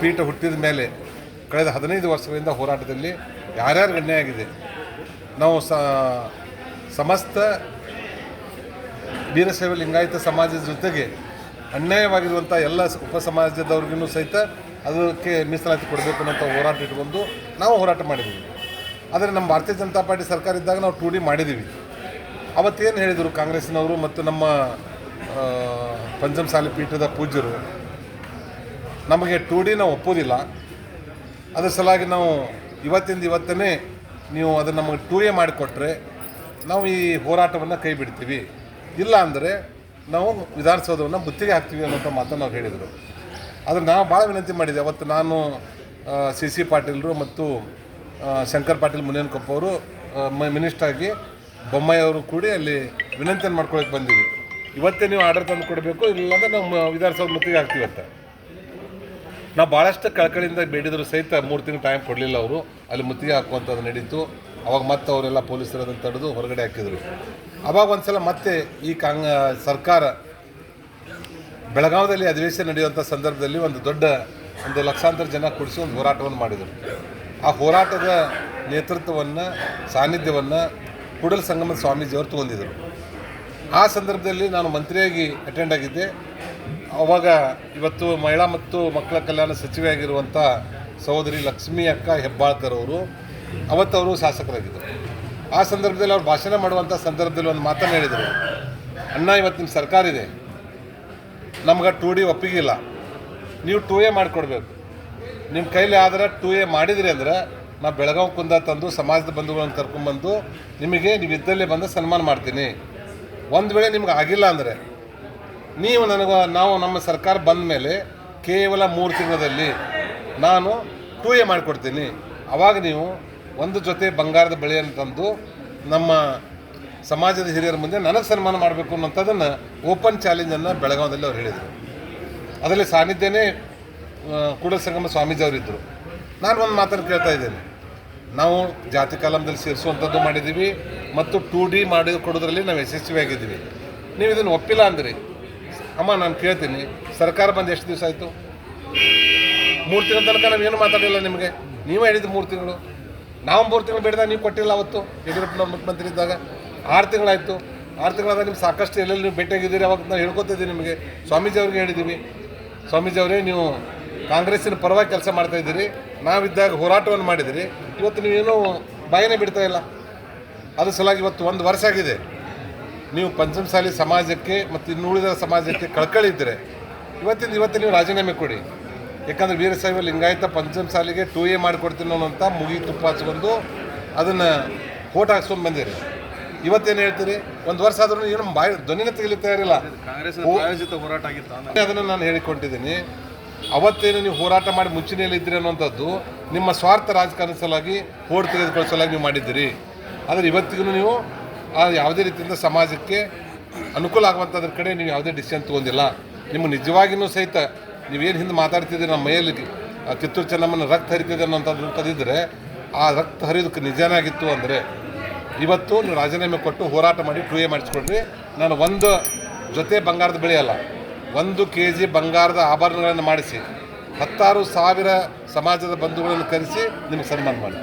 ಪೀಠ ಹುಟ್ಟಿದ ಮೇಲೆ ಕಳೆದ ಹದಿನೈದು ವರ್ಷಗಳಿಂದ ಹೋರಾಟದಲ್ಲಿ ಯಾರ್ಯಾರು ಗಣ್ಯ ಆಗಿದೆ ನಾವು ಸಮಸ್ತ ವೀರಶೈವ ಲಿಂಗಾಯತ ಸಮಾಜದ ಜೊತೆಗೆ ಅನ್ಯಾಯವಾಗಿರುವಂಥ ಎಲ್ಲ ಉಪ ಸಮಾಜದವ್ರಿಗೂ ಸಹಿತ ಅದಕ್ಕೆ ಮೀಸಲಾತಿ ಕೊಡಬೇಕು ಅನ್ನೋಂಥ ಹೋರಾಟ ಇಟ್ಕೊಂಡು ನಾವು ಹೋರಾಟ ಮಾಡಿದ್ದೀವಿ. ಆದರೆ ನಮ್ಮ ಭಾರತೀಯ ಜನತಾ ಪಾರ್ಟಿ ಸರ್ಕಾರ ಇದ್ದಾಗ ನಾವು ಟೂಡಿ ಮಾಡಿದ್ದೀವಿ. ಅವತ್ತೇನು ಹೇಳಿದರು ಕಾಂಗ್ರೆಸ್ನವರು ಮತ್ತು ನಮ್ಮ ಪಂಚಮಸಾಲಿ ಪೀಠದ ಪೂಜ್ಯರು ನಮಗೆ ಟು ಡಿ ನಾವು ಒಪ್ಪೋದಿಲ್ಲ. ಅದರ ಸಲುವಾಗಿ ನಾವು ಇವತ್ತಿಂದ ಇವತ್ತನೇ ನೀವು ಅದನ್ನು ನಮಗೆ ಟೂ ಎ ಮಾಡಿಕೊಟ್ರೆ ನಾವು ಈ ಹೋರಾಟವನ್ನು ಕೈ ಬಿಡ್ತೀವಿ. ಇಲ್ಲ ಅಂದರೆ ನಾವು ವಿಧಾನಸೌಧವನ್ನು ಮುತ್ತಿಗೆ ಹಾಕ್ತೀವಿ ಅನ್ನೋಂಥ ಮಾತನ್ನು ನಾವು ಹೇಳಿದರು. ಆದರೆ ನಾವು ಭಾಳ ವಿನಂತಿ ಮಾಡಿದೆ. ಅವತ್ತು ನಾನು ಸಿ ಸಿ ಪಾಟೀಲರು ಮತ್ತು ಶಂಕರ್ ಪಾಟೀಲ್ ಮುನೇನಕೊಪ್ಪ ಅವರು ಮಿನಿಸ್ಟ್ರಾಗಿ ಆಗಿ ಬೊಮ್ಮಾಯಿ ಅವರು ಕೂಡಿ ಅಲ್ಲಿ ವಿನಂತಿಯನ್ನು ಮಾಡ್ಕೊಳಕ್ಕೆ ಬಂದಿವಿ. ಇವತ್ತೇ ನೀವು ಆರ್ಡರ್ ತಂದು ಕೊಡಬೇಕು, ಇಲ್ಲಾಂದರೆ ನಾವು ವಿಧಾನಸೌಧ ಮುತ್ತಿಗೆ ಹಾಕ್ತೀವಿ ಅಂತ. ನಾವು ಭಾಳಷ್ಟು ಕಳಕಳಿಯಿಂದ ಬೇಡಿದ್ರು ಸಹಿತ ಮೂರು ತಿಂಗಳು ಟೈಮ್ ಕೊಡಲಿಲ್ಲ ಅವರು. ಅಲ್ಲಿ ಮುತ್ತಿಗೆ ಹಾಕುವಂಥದ್ದು ನಡೀತು. ಅವಾಗ ಮತ್ತೆ ಅವರೆಲ್ಲ ಪೊಲೀಸರು ಅದನ್ನು ತಡೆದು ಹೊರಗಡೆ ಹಾಕಿದರು. ಅವಾಗ ಒಂದ್ಸಲ ಮತ್ತೆ ಈ ಕಾಂಗ್, ಸರ್ಕಾರ ಬೆಳಗಾವದಲ್ಲಿ ಅಧಿವೇಶನ ನಡೆಯುವಂಥ ಸಂದರ್ಭದಲ್ಲಿ ಒಂದು ದೊಡ್ಡ ಒಂದು ಲಕ್ಷಾಂತರ ಜನ ಕೂಡಿಸಿ ಒಂದು ಹೋರಾಟವನ್ನು ಮಾಡಿದರು. ಆ ಹೋರಾಟದ ನೇತೃತ್ವವನ್ನು, ಸಾನ್ನಿಧ್ಯವನ್ನು ಕೂಡಲ ಸಂಗಮದ ಸ್ವಾಮೀಜಿಯವರು ತೊಗೊಂಡಿದ್ದರು ಆ ಸಂದರ್ಭದಲ್ಲಿ ನಾನು ಮಂತ್ರಿಯಾಗಿ ಅಟೆಂಡ್ ಆಗಿದ್ದೆ. ಅವಾಗ ಇವತ್ತು ಮಹಿಳಾ ಮತ್ತು ಮಕ್ಕಳ ಕಲ್ಯಾಣ ಸಚಿವೆಯಾಗಿರುವಂಥ ಸಹೋದರಿ ಲಕ್ಷ್ಮೀ ಅಕ್ಕ ಹೆಬ್ಬಾಳ್ಕರ್ ಅವರು, ಅವತ್ತು ಅವರು ಶಾಸಕರಾಗಿದ್ದರು. ಆ ಸಂದರ್ಭದಲ್ಲಿ ಅವ್ರು ಭಾಷಣ ಮಾಡುವಂಥ ಸಂದರ್ಭದಲ್ಲಿ ಒಂದು ಮಾತನ್ನು ಹೇಳಿದರು. ಅಣ್ಣ, ಇವತ್ತು ನಿಮ್ಮ ಸರ್ಕಾರ ಇದೆ. ನಮ್ಗೆ ಟೂ ಡಿ ಒಪ್ಪಿಗೆ ಇಲ್ಲ ನೀವು ಟೂ ಎ ಮಾಡಿಕೊಡ್ಬೇಕು. ನಿಮ್ಮ ಕೈಲಿ ಆದ್ರೆ ಟೂ ಎ ಮಾಡಿದ್ರಿ ಅಂದ್ರೆ ನಾ ಬೆಳಗಾವಿ ಕುಂದ ತಂದು ಸಮಾಜದ ಬಂಧುಗಳನ್ನು ಕರ್ಕೊಂಡ್ಬಂದು ನಿಮಗೆ ನೀವು ಇದ್ದಲ್ಲೇ ಬಂದು ಸನ್ಮಾನ ಮಾಡ್ತೀನಿ. ಒಂದು ವೇಳೆ ನಿಮ್ಗೆ ಆಗಿಲ್ಲ ಅಂದರೆ ನೀವು ನನಗೆ, ನಾವು ನಮ್ಮ ಸರ್ಕಾರ ಬಂದ ಮೇಲೆ ಕೇವಲ ಮೂರು ತಿಂಗಳಲ್ಲಿ ನಾನು ಟೂ ಎ ಮಾಡಿಕೊಡ್ತೀನಿ. ಆವಾಗ ನೀವು ಒಂದು ಜೊತೆ ಬಂಗಾರದ ಬೆಳೆಯನ್ನು ತಂದು ನಮ್ಮ ಸಮಾಜದ ಹಿರಿಯರ ಮುಂದೆ ನನಗೆ ಸನ್ಮಾನ ಮಾಡಬೇಕು ಅನ್ನೋಂಥದ್ದನ್ನು ಓಪನ್ ಚಾಲೆಂಜನ್ನು ಬೆಳಗಾವದಲ್ಲಿ ಅವ್ರು ಹೇಳಿದರು. ಅದರಲ್ಲಿ ಸಾನ್ನಿಧ್ಯನೇ ಕೂಡ ಸಂಗಮ ಸ್ವಾಮೀಜಿ ಅವರಿದ್ದರು ನಾನು ಒಂದು ಮಾತನ್ನು ಕೇಳ್ತಾ ಇದ್ದೇನೆ. ನಾವು ಜಾತಿ ಕಾಲಮದಲ್ಲಿ ಸೇರಿಸುವಂಥದ್ದು ಮಾಡಿದ್ದೀವಿ ಮತ್ತು ಟೂ ಡಿ ಮಾಡಿ ಕೊಡೋದ್ರಲ್ಲಿ ನಾವು ಯಶಸ್ವಿಯಾಗಿದ್ದೀವಿ. ನೀವು ಇದನ್ನು ಒಪ್ಪಿಲ್ಲ ಅಂದ್ರಿ. ಅಮ್ಮ, ನಾನು ಕೇಳ್ತೀನಿ. ಸರ್ಕಾರ ಬಂದು ಎಷ್ಟು ದಿವಸ ಆಯಿತು? ಮೂರು ತಿಂಗಳ ತನಕ ನಾವೇನು ಏನು ಮಾತಾಡಿಲ್ಲ ನಿಮಗೆ? ನೀವೇ ಹೇಳಿದ್ದು ಮೂರು ತಿಂಗಳು. ನಾವು ಮೂರು ತಿಂಗಳು ಬೇಡಿದಾಗ ನೀವು ಕೊಟ್ಟಿಲ್ಲ ಅವತ್ತು. ಯಡಿಯೂರಪ್ಪನ ಮುಖ್ಯಮಂತ್ರಿ ಇದ್ದಾಗ ಆರು ತಿಂಗಳಾಯಿತು ಆರು ತಿಂಗಳಾದಾಗ ನಿಮ್ಗೆ ಸಾಕಷ್ಟು ಎಲ್ಲೆಲ್ಲಿ ನೀವು ಭೇಟಿಯಾಗಿದ್ದೀರಿ ಅವಾಗ ನಾವು ಹೇಳ್ಕೊತಿದ್ದೀನಿ ನಿಮಗೆ. ಸ್ವಾಮೀಜಿ ಅವ್ರಿಗೆ ಹೇಳಿದ್ದೀವಿ ಸ್ವಾಮೀಜಿ ಅವರೇ, ನೀವು ಕಾಂಗ್ರೆಸ್ಸಿನ ಪರವಾಗಿ ಕೆಲಸ ಮಾಡ್ತಾ ಇದ್ದೀರಿ. ನಾವಿದ್ದಾಗ ಹೋರಾಟವನ್ನು ಮಾಡಿದಿರಿ. ಇವತ್ತು ನೀವೇನು ಬಾಯಿನೇ ಬಿಡ್ತಾ ಇಲ್ಲ. ಅದ್ರ ಸಲುವಾಗಿ ಇವತ್ತು ಒಂದು ವರ್ಷ ಆಗಿದೆ. ನೀವು ಪಂಚಮಸಾಲಿ ಸಮಾಜಕ್ಕೆ ಮತ್ತು ಇನ್ನುಳಿದ ಸಮಾಜಕ್ಕೆ ಕಳ್ಕಳಿ ಇದ್ದರೆ ಇವತ್ತಿಂದ ಇವತ್ತು ನೀವು ರಾಜೀನಾಮೆ ಕೊಡಿ. ಯಾಕಂದ್ರೆ ವೀರಶೈವ ಲಿಂಗಾಯತ ಪಂಚಮಸಾಲಿಗೆ ಟೂ ಎ ಮಾಡಿಕೊಡ್ತೀನಿ ಅನ್ನೋಂಥ ಮುಗಿ ತುಪ್ಪ ಹಚ್ಕೊಂಡು ಅದನ್ನು ಫೋಟೋ ಹಾಕ್ಸ್ಕೊಂಡು ಬಂದಿರಿ. ಇವತ್ತೇನು ಹೇಳ್ತೀರಿ? ಒಂದು ವರ್ಷ ಆದ್ರೂ ಏನು ಬಾಯಿ ಧ್ವನಿನ ತೆಗಿಲಿಕ್ಕೆ ತಯಾರಿಲ್ಲ. ಹೋರಾಟ ಆಗಿತ್ತು ಅದನ್ನು ನಾನು ಹೇಳಿಕೊಂಡಿದ್ದೀನಿ. ಅವತ್ತೇನು ನೀವು ಹೋರಾಟ ಮಾಡಿ ಮುಂಚೂಣಿಯಲ್ಲಿ ಇದ್ದೀರಿ ಅನ್ನೋಂಥದ್ದು ನಿಮ್ಮ ಸ್ವಾರ್ಥ ರಾಜಕಾರಣ ಸಲುವಾಗಿ ಹೋಡ್ ತೆಗೆದುಕೊಳ್ಳೋ ಸಲುವಾಗಿ ನೀವು ಮಾಡಿದ್ದೀರಿ. ಆದರೆ ಇವತ್ತಿಗೂ ನೀವು ಯಾವುದೇ ರೀತಿಯಿಂದ ಸಮಾಜಕ್ಕೆ ಅನುಕೂಲ ಆಗುವಂಥದ್ರ ಕಡೆ ನೀವು ಯಾವುದೇ ಡಿಸಿಷನ್ ತೊಗೊಂಡಿಲ್ಲ. ನಿಮ್ಮ ನಿಜವಾಗಿಯೂ ಸಹಿತ ನೀವೇನು ಹಿಂದೆ ಮಾತಾಡ್ತಿದ್ದೀರಿ ನಮ್ಮ ಮೈಯಲ್ಲಿ ಆ ಕಿತ್ತೂರು ಚೆನ್ನಮ್ಮನ ರಕ್ತ ಹರಿತಿದೆ ಅನ್ನೋಂಥದ್ದು ಆ ರಕ್ತ ಹರಿಯೋದಕ್ಕೆ ನಿಜನಾಗಿತ್ತು ಅಂದರೆ ಇವತ್ತು ನೀವು ರಾಜೀನಾಮೆ ಕೊಟ್ಟು ಹೋರಾಟ ಮಾಡಿ ಟೂ ಎ ಮಾಡಿಸ್ಕೊಡ್ರಿ. ನಾನು ಒಂದು ಜೊತೆ ಬಂಗಾರದ ಬೆಳೆ ಅಲ್ಲ, ಒಂದು ಕೆ ಜಿ ಬಂಗಾರದ ಆಭರಣಗಳನ್ನು ಮಾಡಿಸಿ, ಹತ್ತಾರು ಸಾವಿರ ಸಮಾಜದ ಬಂಧುಗಳನ್ನು ಕರೆಸಿ ನಿಮಗೆ ಸನ್ಮಾನ ಮಾಡಿ